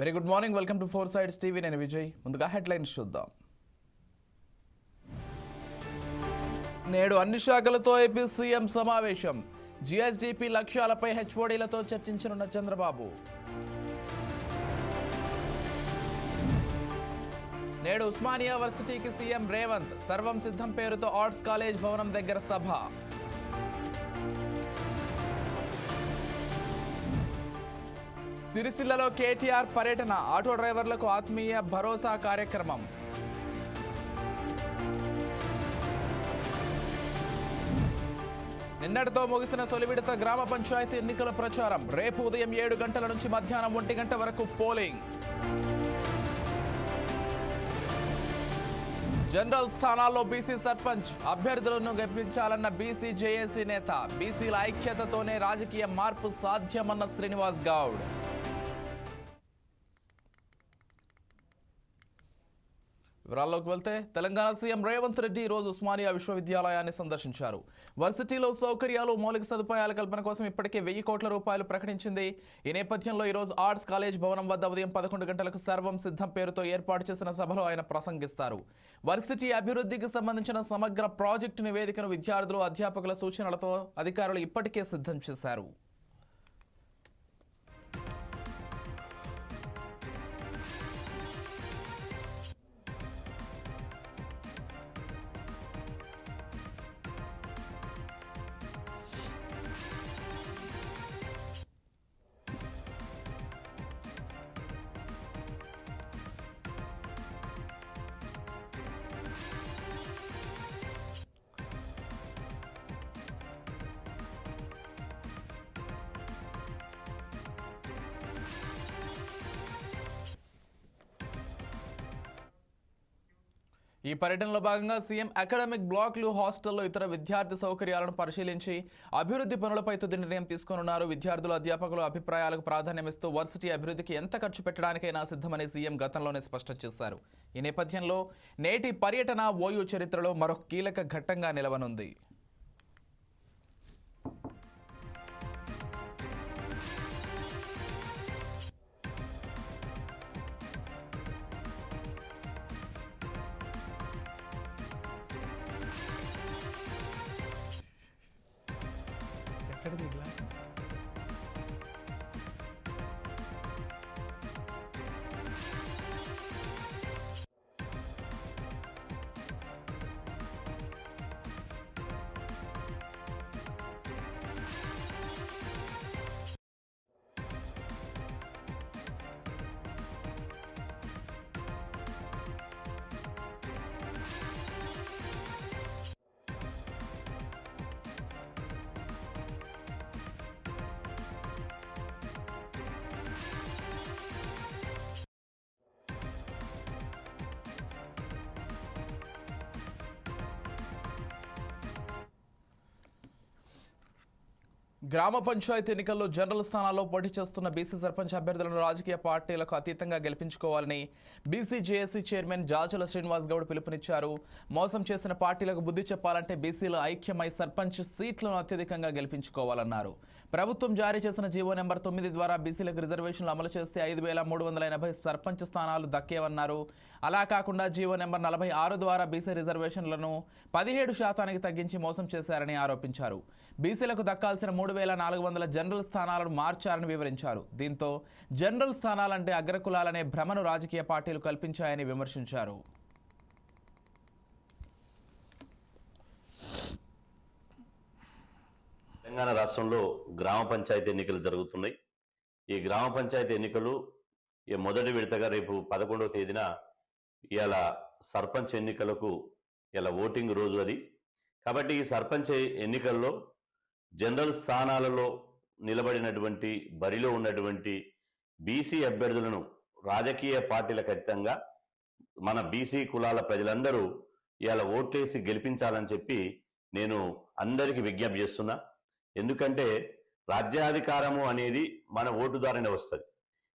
Very good morning welcome to four sides TV నేను విజయ్. ముందుగా headlines చూద్దాం. నేడు అన్ని శాఖలతో ఏపీ సీఎం సమావేశం. జీఎస్డీపీ లక్ష్యాలపై హెచ్ఓడీలతో చర్చించనున్న చంద్రబాబు. నేడు ఉస్మానియా వర్సిటీకి సీఎం రేవంత్. సర్వం సిద్ధం పేరుతో ఆర్ట్స్ కాలేజ్ భవనం దగ్గర సభ. సిరిసిల్లలో కేటీఆర్ పర్యటన ఆటో డ్రైవర్లకు ఆత్మీయ భరోసా కార్యక్రమం. నిన్నటితో ముగిసిన తొలి విడత గ్రామ పంచాయతీ ఎన్నికల ప్రచారం. రేపు ఉదయం ఏడు గంటల నుంచి మధ్యాహ్నం ఒంటి గంట వరకు పోలింగ్. జనరల్ స్థానాల్లో బీసీ సర్పంచ్ అభ్యర్థులను గెలిపించాలన్న బీసీ జేఏసీ నేత బీసీల ఐక్యతతోనే రాజకీయ మార్పు సాధ్యమన్న శ్రీనివాస్ గౌడ్. వివరాల్లోకి వెళ్తే తెలంగాణ సీఎం రేవంత్ రెడ్డి ఈరోజు రోజు ఉస్మానియా విశ్వవిద్యాలయాన్ని సందర్శించారు. వర్సిటీలో సౌకర్యాలు మౌలిక సదుపాయాల కల్పన కోసం ఇప్పటికే వెయ్యి కోట్ల రూపాయలు ప్రకటించింది. ఈ నేపథ్యంలో ఈరోజు ఆర్ట్స్ కాలేజ్ భవనం వద్ద ఉదయం పదకొండు గంటలకు సర్వం సిద్ధం పేరుతో ఏర్పాటు చేసిన సభలో ఆయన ప్రసంగిస్తారు. వర్సిటీ అభివృద్ధికి సంబంధించిన సమగ్ర ప్రాజెక్టు నివేదికను విద్యార్థులు అధ్యాపకుల సూచనలతో అధికారులు ఇప్పటికే సిద్ధం చేశారు. ఈ పర్యటనలో భాగంగా సీఎం అకాడమిక్ బ్లాక్లు హాస్టల్లో ఇతర విద్యార్థి సౌకర్యాలను పరిశీలించి అభివృద్ధి పనులపై తుది నిర్ణయం తీసుకోనున్నారు. విద్యార్థులు అధ్యాపకుల అభిప్రాయాలకు ప్రాధాన్యమిస్తూ వర్సిటీ అభివృద్ధికి ఎంత ఖర్చు పెట్టడానికైనా సిద్ధమని సీఎం గతంలోనే స్పష్టం చేశారు. ఈ నేపథ్యంలో నేటి పర్యటన ఓయూ చరిత్రలో మరొక కీలక ఘట్టంగా నిలవనుంది. గ్రామ పంచాయతీ ఎన్నికల్లో జనరల్ స్థానాల్లో పోటీ చేస్తున్న బీసీ సర్పంచ్ అభ్యర్థులను రాజకీయ పార్టీలకు అతీతంగా గెలిపించుకోవాలని BC JAC chairman Jajula Srinivas Goud పిలుపునిచ్చారు. మోసం చేసిన పార్టీలకు బుద్ధి చెప్పాలంటే బీసీలు ఐక్యమై సర్పంచ్ సీట్లను అత్యధికంగా గెలిపించుకోవాలన్నారు. ప్రభుత్వం జారీ చేసిన జీవో నెంబర్ తొమ్మిది ద్వారా బీసీలకు రిజర్వేషన్లు అమలు చేస్తే ఐదు వేల మూడు వందల ఎనభై సర్పంచ్ స్థానాలు దక్కేవన్నారు. అలా కాకుండా జీవో నెంబర్ నలభై ఆరు ద్వారా బీసీ రిజర్వేషన్లను పదిహేడు శాతానికి తగ్గించి మోసం చేశారని ఆరోపించారు. బీసీలకు దక్కాల్సిన మూడు వేల నాలుగు వందల జనరల్ స్థానాలను మార్చారని వివరించారు. దీంతో జనరల్ స్థానాలంటే అగ్రకులాలనే భ్రమను రాజకీయ పార్టీలు కల్పించాయని విమర్శించారు. తెలంగాణ రాష్ట్రంలో గ్రామ పంచాయతీ ఎన్నికలు జరుగుతున్నాయి. ఈ గ్రామ పంచాయతీ ఎన్నికలు ఈ మొదటి విడతగా రేపు పదకొండవ తేదీన ఇవాళ సర్పంచ్ ఎన్నికలకు ఇలా ఓటింగ్ రోజు అది. కాబట్టి ఈ సర్పంచ్ ఎన్నికల్లో జనరల్ స్థానాలలో నిలబడినటువంటి బరిలో ఉన్నటువంటి బీసీ అభ్యర్థులను రాజకీయ పార్టీల ఖచ్చితంగా మన బీసీ కులాల ప్రజలందరూ ఇవాళ ఓటేసి గెలిపించాలని చెప్పి నేను అందరికీ విజ్ఞప్తి చేస్తున్నా. ఎందుకంటే రాజ్యాధికారము అనేది మన ఓటు ద్వారానే వస్తుంది.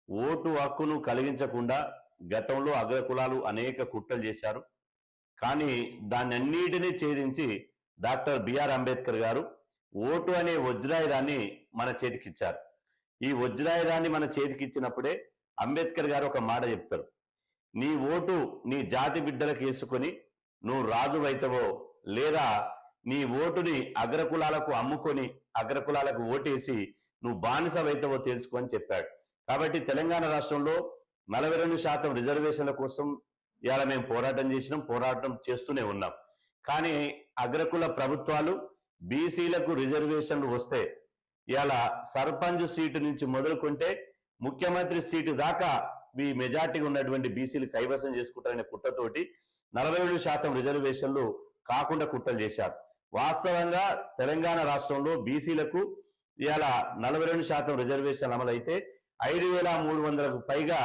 ఓటు హక్కును కలిగించకుండా గతంలో అగ్రకులాలు అనేక కుట్రలు చేశారు. కానీ దాన్ని అన్నిటినీ ఛేదించి డాక్టర్ బిఆర్ అంబేద్కర్ గారు ఓటు అనే వజ్రాయుధాన్ని మన చేతికిచ్చారు. ఈ వజ్రాయుధాన్ని మన చేతికిచ్చినప్పుడే అంబేద్కర్ గారు ఒక మాట చెప్తారు. నీ ఓటు నీ జాతి బిడ్డలకు వేసుకొని నువ్వు రాజు లేదా నీ ఓటుని అగ్రకులాలకు అమ్ముకొని అగ్రకులాలకు ఓటేసి నువ్వు బానిసవైతవో తెలుసుకో అని చెప్పాడు. కాబట్టి తెలంగాణ రాష్ట్రంలో నలభై రెండు శాతం రిజర్వేషన్ల కోసం ఇవాళ మేము పోరాటం చేసినాం పోరాటం చేస్తూనే ఉన్నాం. కానీ అగ్రకుల ప్రభుత్వాలు బీసీలకు రిజర్వేషన్లు వస్తే ఇలా సర్పంచ్ సీటు నుంచి మొదలుకుంటే ముఖ్యమంత్రి సీటు దాకా ఈ మెజార్టీగా ఉన్నటువంటి బీసీలు కైవసం చేసుకుంటారనే కుట్రతోటి నలభై ఏడు శాతం రిజర్వేషన్లు కాకుండా కుట్రలు చేశారు. వాస్తవంగా తెలంగాణ రాష్ట్రంలో బీసీలకు ఇలా నలభై రెండు శాతం రిజర్వేషన్ అమలైతే ఐదు వేల మూడు వందలకు పైగా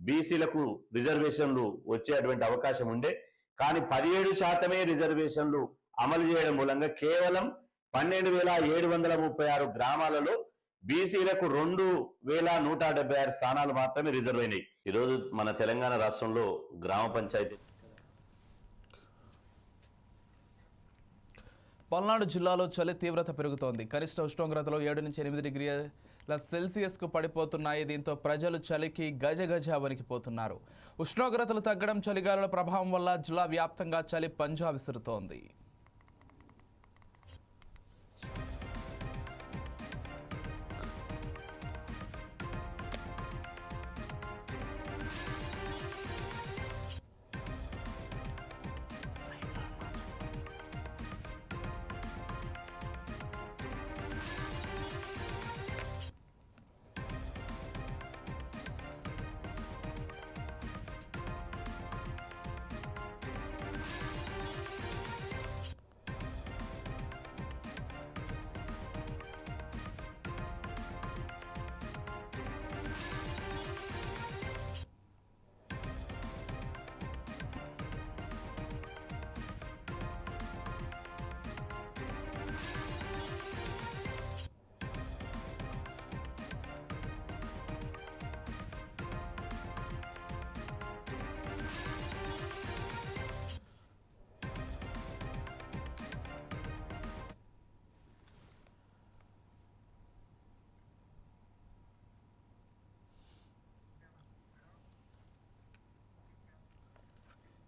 బీసీలకు రిజర్వేషన్లు వచ్చేటువంటి అవకాశం ఉండే. కానీ పదిహేడు శాతమే రిజర్వేషన్లు అమలు చేయడం మూలంగా కేవలం పన్నెండు వేల ఏడు వందల ముప్పై ఆరు గ్రామాలలో బీసీలకు రెండు వేల నూట డెబ్బై ఆరు స్థానాలు మాత్రమే రిజర్వ్ అయినాయి. ఈరోజు మన తెలంగాణ రాష్ట్రంలో గ్రామ పంచాయతీ పల్నాడు జిల్లాలో చలి తీవ్రత పెరుగుతోంది. కనిష్ట ఉష్ణోగ్రతలు ఏడు నుంచి ఎనిమిది డిగ్రీల సెల్సియస్కు పడిపోతున్నాయి. దీంతో ప్రజలు చలికి గజ గజ వణికిపోతున్నారు. ఉష్ణోగ్రతలు తగ్గడం చలిగాలుల ప్రభావం వల్ల జిల్లా వ్యాప్తంగా చలి పంజా విసురుతోంది.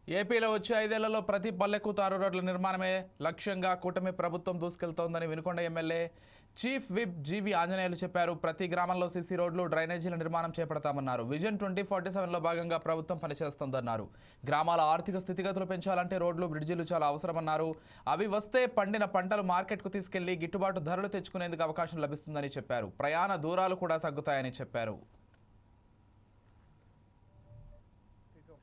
ఏపీలో వచ్చే ఐదేళ్ళలో ప్రతి పల్లెకు తారు రోడ్ల నిర్మాణమే లక్ష్యంగా కూటమి ప్రభుత్వం దూసుకెళ్తోందని Vinukonda MLA chief whip G V Anjaneyulu చెప్పారు. ప్రతి గ్రామంలో సీసీ రోడ్లు డ్రైనేజీల నిర్మాణం చేపడతామన్నారు. విజన్ ట్వంటీ ఫార్టీ సెవెన్లో భాగంగా ప్రభుత్వం పనిచేస్తోందన్నారు. గ్రామాల ఆర్థిక స్థితిగతులు పెంచాలంటే రోడ్లు బ్రిడ్జిలు చాలా అవసరమన్నారు. అవి వస్తే పండిన పంటలు మార్కెట్కు తీసుకెళ్ళి గిట్టుబాటు ధరలు తెచ్చుకునేందుకు అవకాశం లభిస్తుందని చెప్పారు. ప్రయాణ దూరాలు కూడా తగ్గుతాయని చెప్పారు.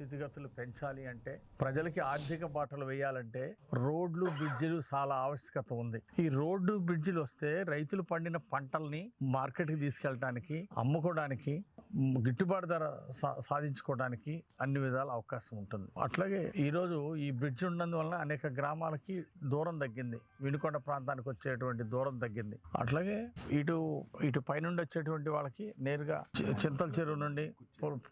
స్థితిగతులు పెంచాలి అంటే ప్రజలకి ఆర్థిక బాటలు వేయాలంటే రోడ్లు బ్రిడ్జిలు చాలా ఆవశ్యకత ఉంది. ఈ రోడ్డు బ్రిడ్జిలు వస్తే రైతులు పండిన పంటల్ని మార్కెట్కి తీసుకెళ్ళడానికి అమ్ముకోవడానికి గిట్టుబాటు ధర సా- సాధించుకోవడానికి అన్ని విధాల అవకాశం ఉంటుంది. అట్లాగే ఈరోజు ఈ బ్రిడ్జ్ ఉన్నందువలన అనేక గ్రామాలకి దూరం తగ్గింది. వినుకొండ ప్రాంతానికి వచ్చేటువంటి దూరం తగ్గింది. అట్లాగే ఇటు ఇటు పైనుండి వచ్చేటువంటి వాళ్ళకి నేరుగా చింతల చెరువు నుండి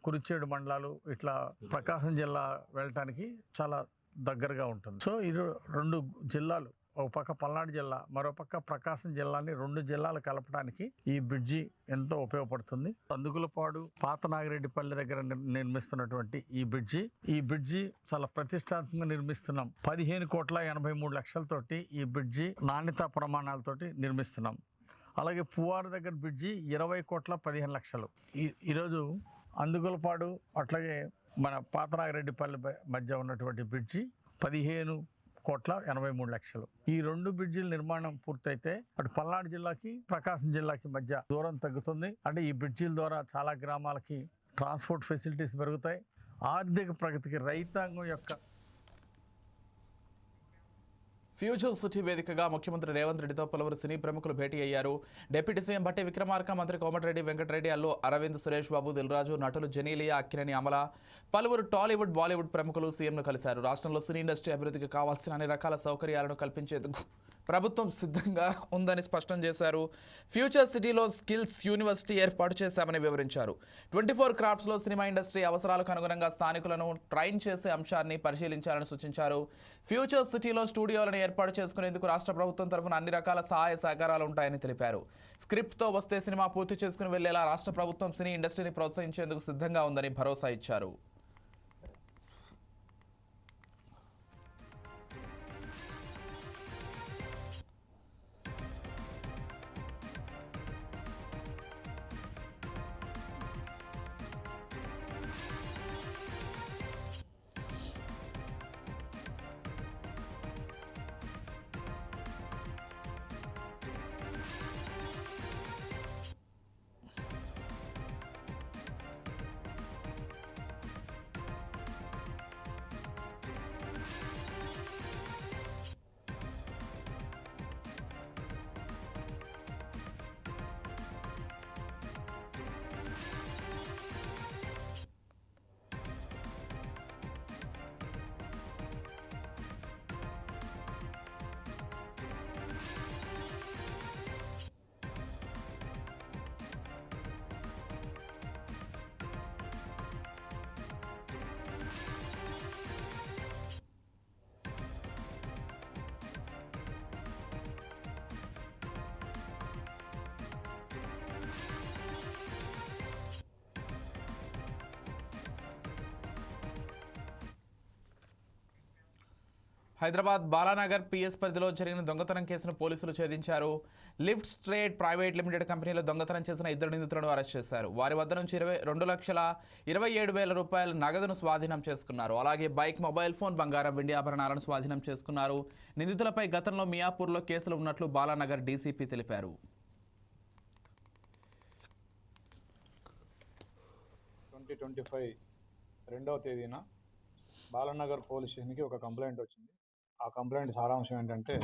కురిచేడు మండలాలు ఇట్లా ప్రకాశం జిల్లా వెళ్ళటానికి చాలా దగ్గరగా ఉంటుంది. సో ఇది రెండు జిల్లాలు ఒక పక్క పల్నాడు జిల్లా మరో పక్క ప్రకాశం జిల్లాని రెండు జిల్లాలు కలపడానికి ఈ బ్రిడ్జి ఎంతో ఉపయోగపడుతుంది. అందుకులపాడు పాత నాగిరెడ్డిపల్లి దగ్గర నిర్మిస్తున్నటువంటి ఈ బ్రిడ్జి. ఈ బ్రిడ్జి చాలా ప్రతిష్టాత్మకంగా నిర్మిస్తున్నాం. పదిహేను కోట్ల ఎనభై మూడు లక్షలతోటి ఈ బ్రిడ్జి నాణ్యతా ప్రమాణాలతోటి నిర్మిస్తున్నాం. అలాగే పువ్వారు దగ్గర బ్రిడ్జి ఇరవై కోట్ల పదిహేను లక్షలు. ఈ ఈరోజు అందుగులపాడు అట్లాగే మన పాతనాగిరెడ్డిపల్లి మధ్య ఉన్నటువంటి బ్రిడ్జి పదిహేను కోట్ల ఎనభై మూడు లక్షలు. ఈ రెండు బ్రిడ్జిల నిర్మాణం పూర్తయితే అటు పల్నాడు జిల్లాకి ప్రకాశం జిల్లాకి మధ్య దూరం తగ్గుతుంది. అంటే ఈ బ్రిడ్జిల ద్వారా చాలా గ్రామాలకి ట్రాన్స్పోర్ట్ ఫెసిలిటీస్ పెరుగుతాయి. ఆర్థిక ప్రగతికి రైతాంగం యొక్క ఫ్యూచర్ సిటీ వేదికగా ముఖ్యమంత్రి రేవంత్ రెడ్డితో పలువురు సినీ ప్రముఖులు భేటీ అయ్యారు. డిప్యూటీ సీఎం బట్టి విక్రమార్క మంత్రి కోమటిరెడ్డి వెంకటరెడ్డి అల్లు అరవింద్ సురేష్ బాబు దిల్రాజు నటులు జెనీలియా అక్కినేని అమల పలువురు టాలీవుడ్ బాలీవుడ్ ప్రముఖులు సీఎంను కలిశారు. రాష్ట్రంలో సినీ ఇండస్ట్రీ అభివృద్ధికి కావాల్సిన అన్ని రకాల సౌకర్యాలను కల్పించేందుకు ప్రభుత్వం సిద్ధంగా ఉందని స్పష్టం చేశారు. ఫ్యూచర్ సిటీలో స్కిల్స్ యూనివర్సిటీ ఏర్పాటు చేశామని వివరించారు. ట్వంటీ ఫోర్ క్రాఫ్ట్స్లో సినిమా ఇండస్ట్రీ అవసరాలకు అనుగుణంగా స్థానికులను ట్రైన్ చేసే అంశాన్ని పరిశీలించాలని సూచించారు. ఫ్యూచర్ సిటీలో స్టూడియోలను ఏర్పాటు చేసుకునేందుకు రాష్ట్ర ప్రభుత్వం తరఫున అన్ని రకాల సహాయ సహకారాలు ఉంటాయని తెలిపారు. స్క్రిప్ట్తో వస్తే సినిమా పూర్తి చేసుకుని వెళ్ళేలా రాష్ట్ర ప్రభుత్వం సినీ ఇండస్ట్రీని ప్రోత్సహించేందుకు సిద్ధంగా ఉందని భరోసా ఇచ్చారు. హైదరాబాద్ బాలానగర్ పిఎస్ పరిధిలో జరిగిన దొంగతనం కేసును పోలీసులు ఛేదించారు. లిఫ్ట్ స్ట్రేట్ ప్రైవేట్ లిమిటెడ్ కంపెనీలో దొంగతనం చేసిన ఇద్దరు నిందితులను అరెస్ట్ చేశారు. వారి వద్ద నుంచి ఇరవై రెండు లక్షల ఇరవై ఏడు వేల రూపాయల నగదును స్వాధీనం చేసుకున్నారు. అలాగే బైక్ మొబైల్ ఫోన్ బంగారం వెండి ఆభరణాలను స్వాధీనం చేసుకున్నారు. నిందితులపై గతంలో మియాపూర్లో కేసులు ఉన్నట్లు బాలానగర్ డీసీపీ తెలిపారు. ట్వంటీ ట్వంటీ ఫైవ్ రెండవ తేదీన బాలనగర్ పోలీస్ స్టేషన్కి ఒక కంప్లైంట్ వచ్చింది. ఆ కంప్లైంట్ సారాంశం ఏంటంటే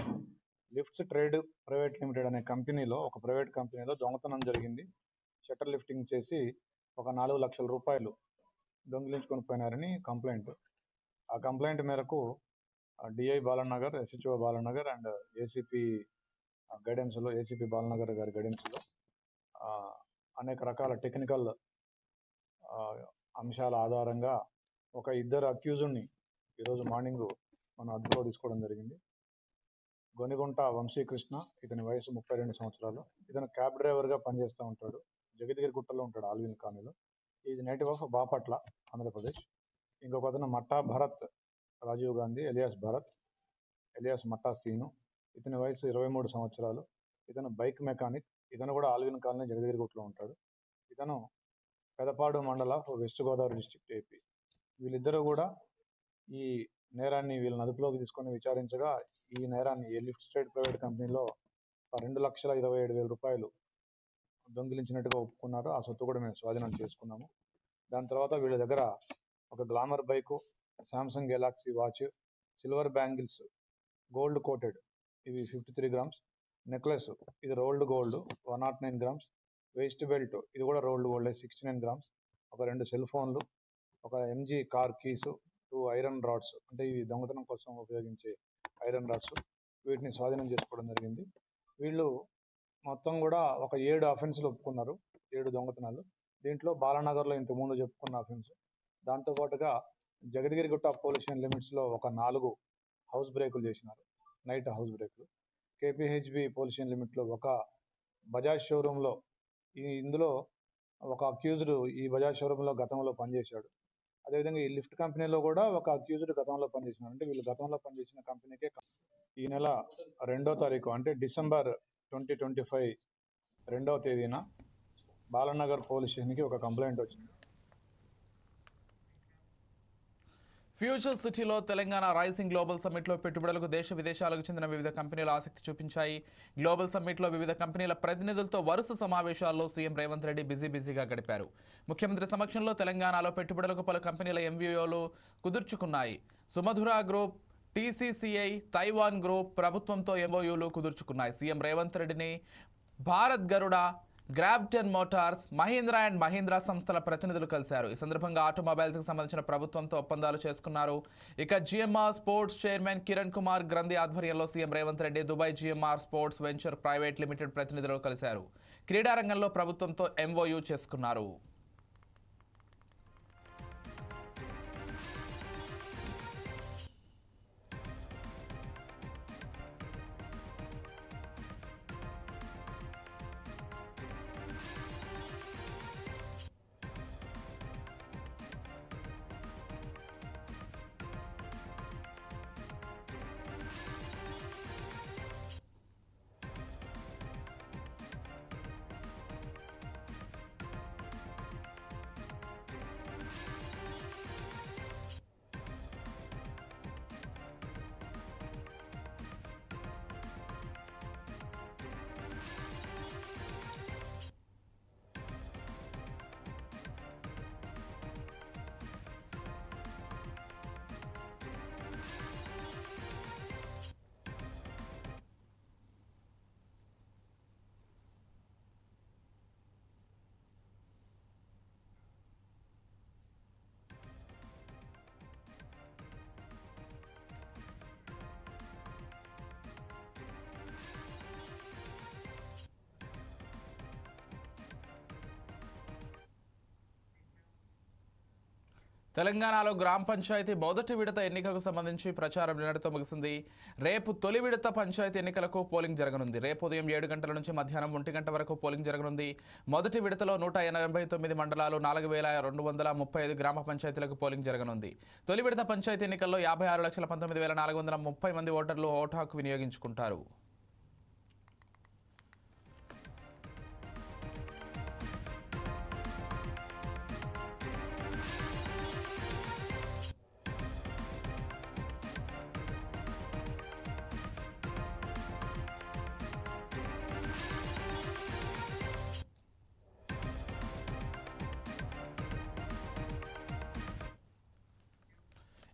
లిఫ్ట్స్ ట్రేడ్ ప్రైవేట్ లిమిటెడ్ అనే కంపెనీలో ఒక ప్రైవేట్ కంపెనీలో దొంగతనం జరిగింది. షట్టర్ లిఫ్టింగ్ చేసి ఒక నాలుగు లక్షల రూపాయలు దొంగిలించుకొని పోయినారని కంప్లైంట్. ఆ కంప్లైంట్ మేరకు DI Balanagar SHO Balanagar and ACP గైడెన్స్లో ACP Balanagar గారి గైడెన్స్లో అనేక రకాల టెక్నికల్ అంశాల ఆధారంగా ఒక ఇద్దరు అక్యూజుడ్ని ఈరోజు మార్నింగ్ మనం అదుపులో తీసుకోవడం జరిగింది. గొనిగుంట వంశీకృష్ణ ఇతని వయసు ముప్పై రెండు సంవత్సరాలు. ఇతను క్యాబ్ డ్రైవర్గా పనిచేస్తూ ఉంటాడు. జగద్గిరి గుట్టలో ఉంటాడు ఆల్విన్ కాలనీలో. Is native of Bapatla Andhra Pradesh. ఇంకొక అతను మట్టా భరత్ రాజీవ్ గాంధీ ఎలియాస్ భరత్ ఎలియాస్ మట్టా సీను. ఇతని వయసు ఇరవై మూడు సంవత్సరాలు. ఇతను బైక్ మెకానిక్. ఇతను కూడా ఆల్విన్ కాలనీ జగదిగిరి గుట్టలో ఉంటాడు. ఇతను పెదపాడు మండల వెస్ట్ గోదావరి డిస్టిక్ ఏపీ. వీళ్ళిద్దరూ కూడా ఈ నేరాన్ని వీళ్ళని అదుపులోకి తీసుకొని విచారించగా ఈ నేరాన్ని ఎలిఫ్ట్ లిఫ్ట్ స్టేట్ ప్రైవేట్ కంపెనీలో రెండు లక్షల ఇరవై ఏడు వేల రూపాయలు దొంగిలించినట్టుగా ఒప్పుకున్నారు. ఆ సొత్తు కూడా మేము స్వాధీనం చేసుకున్నాము. దాని తర్వాత వీళ్ళ దగ్గర ఒక glamour bike Samsung Galaxy watch silver bangles gold coated ఇవి ఫిఫ్టీ త్రీ గ్రామ్స్ నెక్లెస్ ఇది rolled gold one nought nine grams waist belt ఇది కూడా rolled gold sixty nine grams ఒక రెండు సెల్ ఫోన్లు ఒక MG car keys two iron rods అంటే ఇవి దొంగతనం కోసం ఉపయోగించే ఐరన్ రాడ్స్ వీటిని స్వాధీనం చేసుకోవడం జరిగింది. వీళ్ళు మొత్తం కూడా ఒక ఏడు అఫెన్స్లు ఒప్పుకున్నారు ఏడు దొంగతనాలు. దీంట్లో బాలానగర్లో ఇంతకుముందు చెప్పుకున్న అఫెన్స్ దాంతోపాటుగా జగద్గిరిగుట్ట పోలీస్ స్టేషన్ లిమిట్స్లో ఒక నాలుగు హౌస్ బ్రేకులు చేసినారు. నైట్ హౌస్ బ్రేకులు కేపీహెచ్బి పోలీస్ లిమిట్లో ఒక బజాజ్ షోరూంలో ఈ ఇందులో ఒక అక్యూజ్డ్ ఈ బజాజ్ షోరూంలో గతంలో పనిచేశాడు. అదేవిధంగా ఈ లిఫ్ట్ కంపెనీలో కూడా ఒక అక్యూజ్డ్ గతంలో పనిచేసినారు అంటే వీళ్ళు గతంలో పనిచేసిన కంపెనీకే ఈ నెల రెండో తారీఖు అంటే డిసెంబర్ ట్వంటీ ట్వంటీ ఫైవ్ రెండవ తేదీన బాలనగర్ పోలీస్ స్టేషన్కి ఒక కంప్లైంట్ వచ్చింది. ఫ్యూచర్ సిటీలో తెలంగాణ రైసింగ్ గ్లోబల్ సమ్మిట్లో పెట్టుబడులకు దేశ విదేశాలకు చెందిన వివిధ కంపెనీలు ఆసక్తి చూపించాయి. గ్లోబల్ సమ్మిట్లో వివిధ కంపెనీల ప్రతినిధులతో వరుస సమావేశాల్లో సీఎం రేవంత్ రెడ్డి బిజీ బిజీగా గడిపారు. ముఖ్యమంత్రి సమక్షంలో తెలంగాణలో పెట్టుబడులకు పలు కంపెనీల ఎంవీఓలు కుదుర్చుకున్నాయి. సుమధుర గ్రూప్ టీసీసీఐ తైవాన్ గ్రూప్ ప్రభుత్వంతో ఎంఓయూలు కుదుర్చుకున్నాయి. సీఎం రేవంత్ రెడ్డిని Bharat Garuda Grafton Motors Mahindra and Mahindra సంస్థల ప్రతినిధులు కలిశారు. ఈ సందర్భంగా ఆటోమొబైల్స్కి సంబంధించిన ప్రభుత్వంతో ఒప్పందాలు చేసుకున్నారు. ఇక GMR sports chairman Kiran Kumar Grandhi ఆధ్వర్యంలో CM Revanth Reddy Dubai GMR sports venture private limited ప్రతినిధులు కలిశారు. క్రీడారంగంలో ప్రభుత్వంతో ఎంఓయూ చేసుకున్నారు. తెలంగాణలో గ్రామ పంచాయతీ మొదటి విడత ఎన్నికలకు సంబంధించి ప్రచారం నిన్నటితో ముగిసింది. రేపు తొలి విడత పంచాయతీ ఎన్నికలకు పోలింగ్ జరగనుంది. రేపు ఉదయం ఏడు గంటల నుంచి మధ్యాహ్నం ఒంటి గంట వరకు పోలింగ్ జరగనుంది. మొదటి విడతలో నూట ఎనభై తొమ్మిది మండలాలు నాలుగు వేల రెండు వందల ముప్పై ఐదు గ్రామ పంచాయతీలకు పోలింగ్ జరగనుంది. తొలి విడత పంచాయతీ ఎన్నికల్లో యాభై ఆరు లక్షల పంతొమ్మిది వేల నాలుగు వందల ముప్పై మంది ఓటర్లు ఓటు హక్కు వినియోగించుకుంటారు.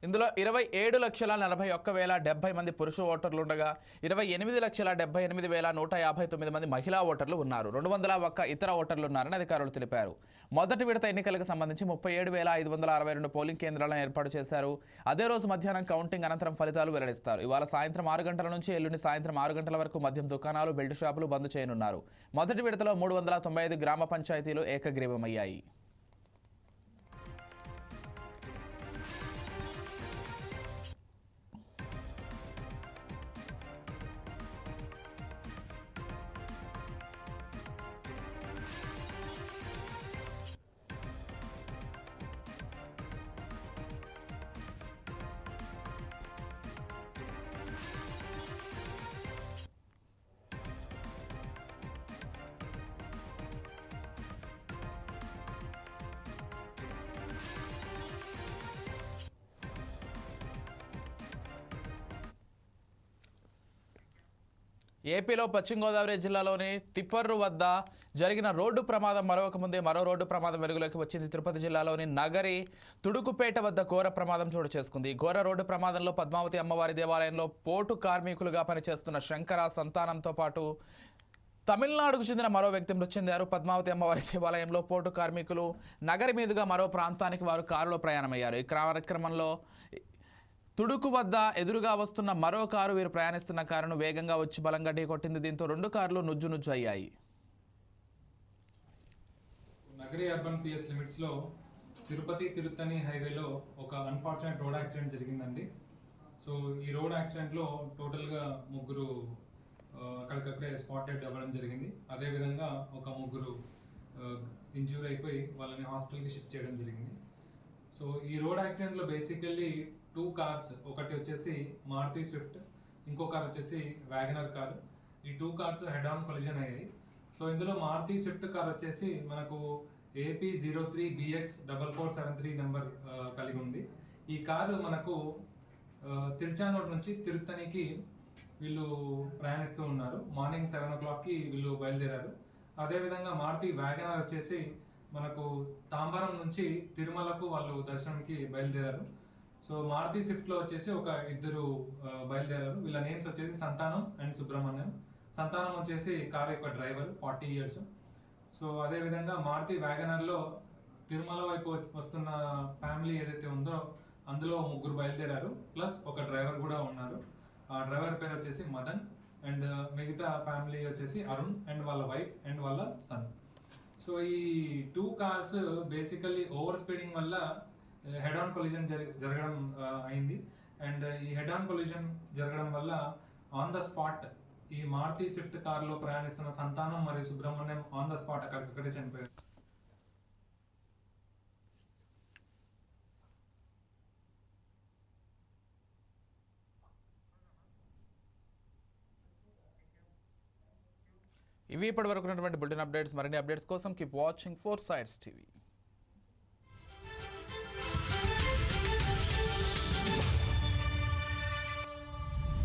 ఇందులో ఇరవై ఏడు లక్షల నలభై ఒక్క వేల డెబ్బై మంది పురుష ఓటర్లు ఉండగా ఇరవై ఎనిమిది లక్షల డెబ్బై ఎనిమిది వేల నూట యాభై తొమ్మిది మంది మహిళా ఓటర్లు ఉన్నారు. రెండు వందల ఒక్క ఇతర ఓటర్లు ఉన్నారని అధికారులు తెలిపారు. మొదటి విడత ఎన్నికలకు సంబంధించి ముప్పై ఏడు వేల ఐదు వందల అరవై రెండు పోలింగ్ కేంద్రాలను ఏర్పాటు చేశారు. అదే రోజు మధ్యాహ్నం కౌంటింగ్ అనంతరం ఫలితాలు వెల్లడిస్తారు. ఇవాళ సాయంత్రం ఆరు గంటల నుంచి ఎల్లుండి సాయంత్రం ఆరు గంటల వరకు మద్యం దుకాణాలు బెల్ట్ షాపులు బంద్ చేయనున్నారు. మొదటి విడతలో మూడు వందల తొంభై ఐదు గ్రామ పంచాయతీలు ఏకగ్రీవమయ్యాయి. ఏపీలో పశ్చిమ గోదావరి జిల్లాలోని తిప్పర్రు వద్ద జరిగిన రోడ్డు ప్రమాదం మరొక ముందే మరో రోడ్డు ప్రమాదం వెలుగులోకి వచ్చింది. తిరుపతి జిల్లాలోని నగరి తుడుకుపేట వద్ద ఘోర ప్రమాదం చోటు చేసుకుంది. ఘోర రోడ్డు ప్రమాదంలో పద్మావతి అమ్మవారి దేవాలయంలో పోటు కార్మికులుగా పనిచేస్తున్న శంకర సంతానంతో పాటు తమిళనాడుకు చెందిన మరో వ్యక్తి మృతి చెందారు. పద్మావతి అమ్మవారి దేవాలయంలో పోటు కార్మికులు నగరి మీదుగా మరో ప్రాంతానికి వారు కారులో ప్రయాణమయ్యారు. ఈ కార్యక్రమంలో తుడుకు వద్ద ఎదురుగా వస్తున్న మరో కారు వీరు ప్రయాణిస్తున్న కారును వేగంగా వచ్చి బలంగా ఢీకొట్టింది. దీంతో రెండు కార్లు నుజ్జు నుజ్జు అయ్యాయి. నగరి అర్బన్ పిఎస్ లిమిట్స్లో తిరుపతి తిరుత్తని హైవేలో ఒక అన్ఫార్చునేట్ రోడ్ యాక్సిడెంట్ జరిగిందండి. సో ఈ రోడ్ యాక్సిడెంట్లో టోటల్గా ముగ్గురు అక్కడికక్కడే స్పాట్ అవ్వడం జరిగింది. అదేవిధంగా ఒక ముగ్గురు ఇంజ్యూర్ అయిపోయి వాళ్ళని హాస్పిటల్కి షిఫ్ట్ చేయడం జరిగింది. సో ఈ రోడ్ యాక్సిడెంట్లో బేసికల్లీ టూ కార్స్ ఒకటి వచ్చేసి మారుతి స్విఫ్ట్ ఇంకో కార్ వచ్చేసి వ్యాగనర్ కారు ఈ two cars head on collision అయ్యాయి. సో ఇందులో మారుతి స్విఫ్ట్ కార్ వచ్చేసి మనకు AP zero three BX double four seven three number కలిగి ఉంది. ఈ కారు మనకు తిరుచానూరు నుంచి తిరుత్తనికి వీళ్ళు ప్రయాణిస్తూ ఉన్నారు. మార్నింగ్ సెవెన్ ఓ క్లాక్కి వీళ్ళు బయలుదేరారు. అదేవిధంగా మారుతి వ్యాగనర్ వచ్చేసి మనకు తాంబరం నుంచి తిరుమలకు వాళ్ళు దర్శనంకి బయలుదేరారు. సో మారుతి స్విఫ్ట్లో వచ్చేసి ఒక ఇద్దరు బయలుదేరారు. వీళ్ళ నేమ్స్ వచ్చేసి సంతానం అండ్ సుబ్రహ్మణ్యం. సంతానం వచ్చేసి కార్ యొక్క డ్రైవర్ ఫార్టీ ఇయర్స్ సో అదేవిధంగా మారుతి వ్యాగనర్లో తిరుమల వైపు వస్తున్న ఫ్యామిలీ ఏదైతే ఉందో అందులో ముగ్గురు బయలుదేరారు. ప్లస్ ఒక డ్రైవర్ కూడా ఉన్నారు. ఆ డ్రైవర్ పేరు వచ్చేసి మదన్ అండ్ మిగతా ఫ్యామిలీ వచ్చేసి అరుణ్ అండ్ వాళ్ళ వైఫ్ అండ్ వాళ్ళ సన్ సో ఈ two cars basically over speeding వల్ల హెడ్ ఆన్ కొలిజన్ జరగడం అయింది. అండ్ ఈ హెడ్ ఆన్ కొలిజన్ జరగడం వల్ల ఆన్ ద స్పాట్ ఈ మారుతి స్విఫ్ట్ కార్లో ప్రయాణిస్తున్న సంతానం మరియు సుబ్రహ్మణ్యం ఆన్ ద స్పాట్ అక్కడికక్కడే చనిపోయారు. ఇవి ఇప్పటి వరకు ఉన్నటువంటి బులెటిన్ అప్డేట్స్. మరిన్ని అప్డేట్స్ కోసం keep watching four sides TV